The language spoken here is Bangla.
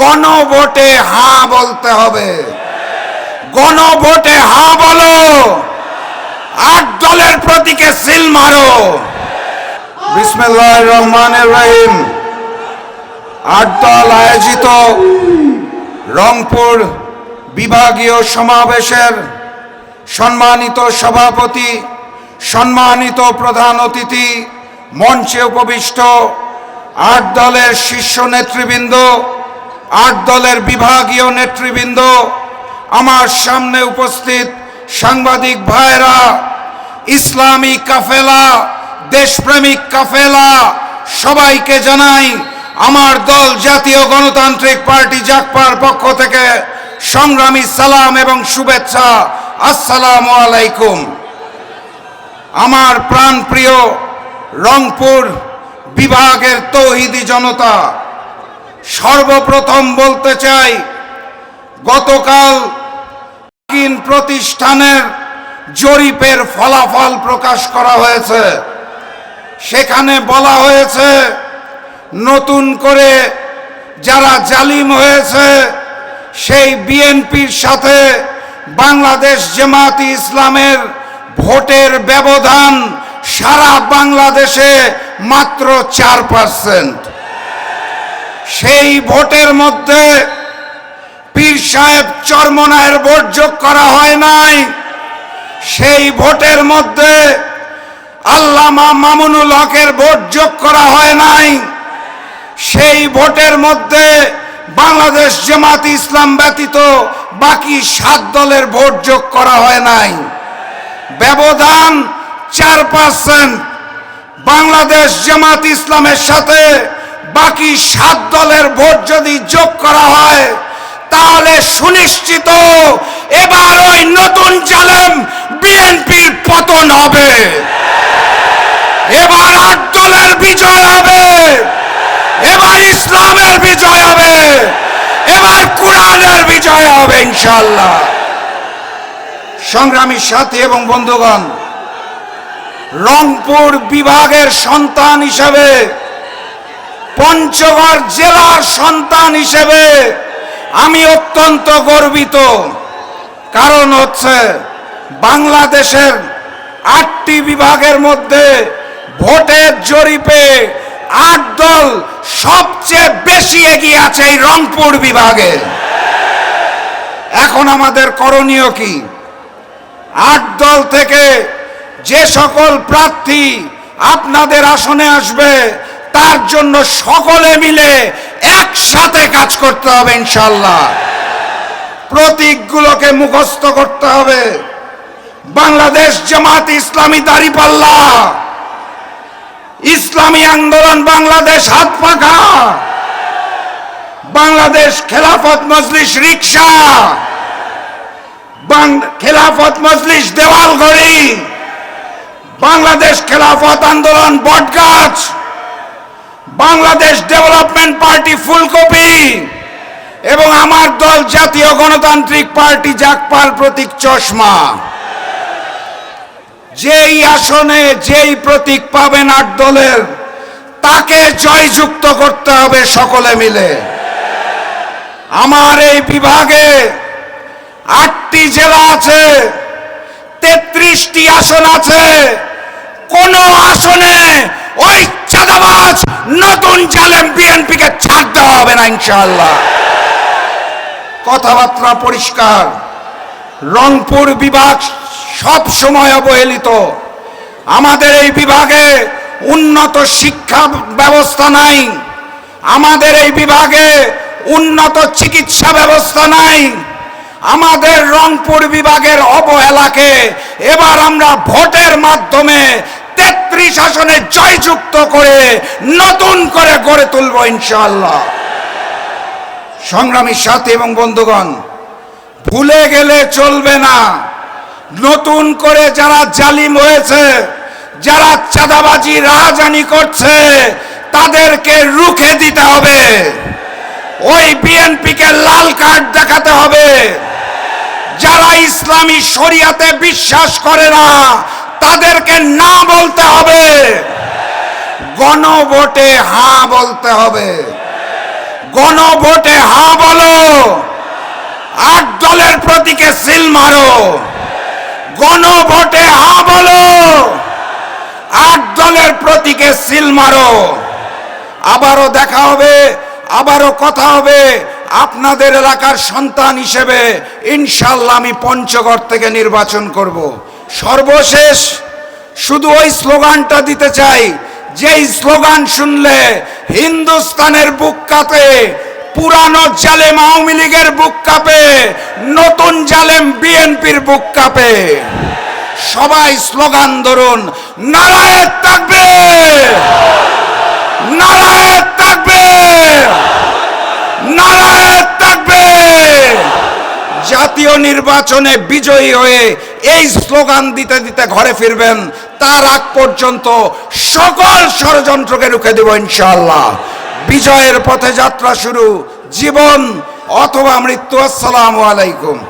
গণভোটে হা বলতে হবে। গণভোটে হা বলো। আট দলের প্রতীকে সিল মারো। বিসমিল্লাহ রহমানের রহিম। আট দল আয়োজিত রংপুর বিভাগীয় সমাবেশের সম্মানিত সভাপতি, সম্মানিত প্রধান অতিথি, মঞ্চে উপবিষ্ট আট দলের শীর্ষ নেতৃবৃন্দ আট দলের বিভাগীয় নেতৃবৃন্দ, আমার সামনে উপস্থিত সাংবাদিক ভাইরা ইসলামী কাফেলা, দেশপ্রেমিক কাফেলা, সবাইকে জানাই আমার দল জাতীয় গণতান্ত্রিক পার্টি জাকপার পক্ষ থেকে সংগ্রামী সালাম এবং শুভেচ্ছা। আসসালাম আলাইকুম। আমার প্রাণপ্রিয় রংপুর বিভাগের তৌহিদি জনতা সর্বপ্রথম বলতে চাই, গতকাল প্রতিষ্ঠানের জরিপের ফলাফল প্রকাশ করা হয়েছে। সেখানে বলা হয়েছে, নতুন করে যারা জালিম হয়েছে, সেই বিএনপির সাথে বাংলাদেশ জামাতি ইসলামের ভোটের ব্যবধান সারা বাংলাদেশে মাত্র চার পার্সেন্ট সেই ভোটের মধ্যে পীর সাহেব চরমনায়ের ভোট যোগ করা হয় নাই। সেই ভোটের মধ্যে আল্লামা মামুনুল হকের ভোট যোগ করা হয় নাই। সেই ভোটের মধ্যে বাংলাদেশ জামাত ইসলাম ব্যতীত বাকি সাত দলের ভোট যোগ করা হয় নাই। ব্যবধান চার পার্সেন্ট বাংলাদেশ জামাত ইসলামের সাথে বাকি সাত দলের ভোট যদি যোগ করা হয়, তাহলে সুনিশ্চিত এবার ওই নতুন জালেম বিএনপির পতন হবে। এবার আট দলের বিজয় হবে। এবার ইসলামের বিজয় হবে। এবার কোরআনের বিজয় হবে ইনশাল্লাহ সংগ্রামী সাথী এবং বন্ধুগণ, রংপুর বিভাগের সন্তান হিসেবে পঞ্চগড় জেলার সন্তান হিসেবে আমি অত্যন্ত গর্বিত। কারণ হচ্ছে বাংলাদেশের আটটি বিভাগের মধ্যে ভোটের জরিপে আট দল সবচেয়ে বেশি এগিয়ে আছে এই রংপুর বিভাগে। এখন আমাদের করণীয় কি? আট দল থেকে যে সকল প্রার্থী আপনাদের আসনে আসবে তার জন্য সকলে মিলে একসাথে কাজ করতে হবে ইনশাল্লাহ প্রতীকগুলোকে মুখস্থ করতে হবে। বাংলাদেশ জামাত ইসলামী দাঁড়িপাল্লা ইসলামী আন্দোলন বাংলাদেশ হাত পাখা। বাংলাদেশ খেলাফত মজলিস রিক্সা খেলাফত মজলিস দেওয়াল ঘড়ি বাংলাদেশ খেলাফত আন্দোলন বটগাছ। বাংলাদেশ ডেভেলপমেন্ট পার্টি ফুলকপি এবং আমার দল জাতীয় গণতান্ত্রিক পার্টি জাকপাল প্রতীক চশমা। যেই আসনে যেই প্রতীক পাবেন আট দলের, তাকে জয়যুক্ত করতে হবে সকলে মিলে। আমার এই বিভাগে আটটি জেলা আছে, তেত্রিশটি আসন আছে, কোন আসনে ওই চাঁদাবাজ! নতুন জালেম বিএনপিকে ছাড় দেওয়া হবে না, ইনশাআল্লাহ। কথাবার্তা পরিষ্কার। রংপুর বিভাগ সব সময় অবহেলিত। আমাদের এই বিভাগে উন্নত শিক্ষা ব্যবস্থা নাই। আমাদের এই বিভাগে উন্নত চিকিৎসা ব্যবস্থা নাই। আমাদের রংপুর বিভাগের অবহেলাকে এবার আমরা ভোটের মাধ্যমে তেত্রিশ আসনে জয়যুক্ত করে নতুন করে গড়ে তুলব ইনশাআল্লাহ। সংগ্রামী সাথী এবং বন্ধুগণ, ভুলে গেলে চলবে না। নতুন করে যারা জালিম হয়েছে, যারা চাঁদাবাজি রাজানি করছে, তাদেরকে রুখে দিতে হবে। ওই বিএনপিকে লাল কার্ড দেখাতে হবে। যারা ইসলামী শরিয়াতে বিশ্বাস করে না তাদেরকে না বলতে হবে। গণভোটে হা বলতে হবে। গণভোটে হা বলো। এক দলের প্রতীকে সিল মারো। গণভোটে হা বলো। আট দলের প্রতীকে সিল মারো। আবারও দেখা হবে, আবারও কথা হবে আপনাদের এলাকার সন্তান হিসেবে। ইনশাল্লাহ আমি পঞ্চগড় থেকে নির্বাচন করব। সর্বশেষ শুধু ওই স্লোগানটা দিতে চাই, যেই স্লোগান শুনলে হিন্দুস্তানের বুক কাঁপে, পুরানো জালেম আওয়ামী লীগের বুক কাঁপে, নতুন জালেম বিএনপির বুক কাঁপে। সবাই স্লোগান ধরুন, নারায়ণ থাকবে নারায় থাকবে নারায় থাকবে জাতীয় নির্বাচনে বিজয়ী হয়ে এই স্লোগান দিতে দিতে ঘরে ফিরবেন, তার আগ পর্যন্ত সকল ষড়যন্ত্রকে রুখে দেব ইনশাল্লাহ বিজয়ের পথে যাত্রা শুরু, জীবন অথবা মৃত্যু, আসসালাম আলাইকুম।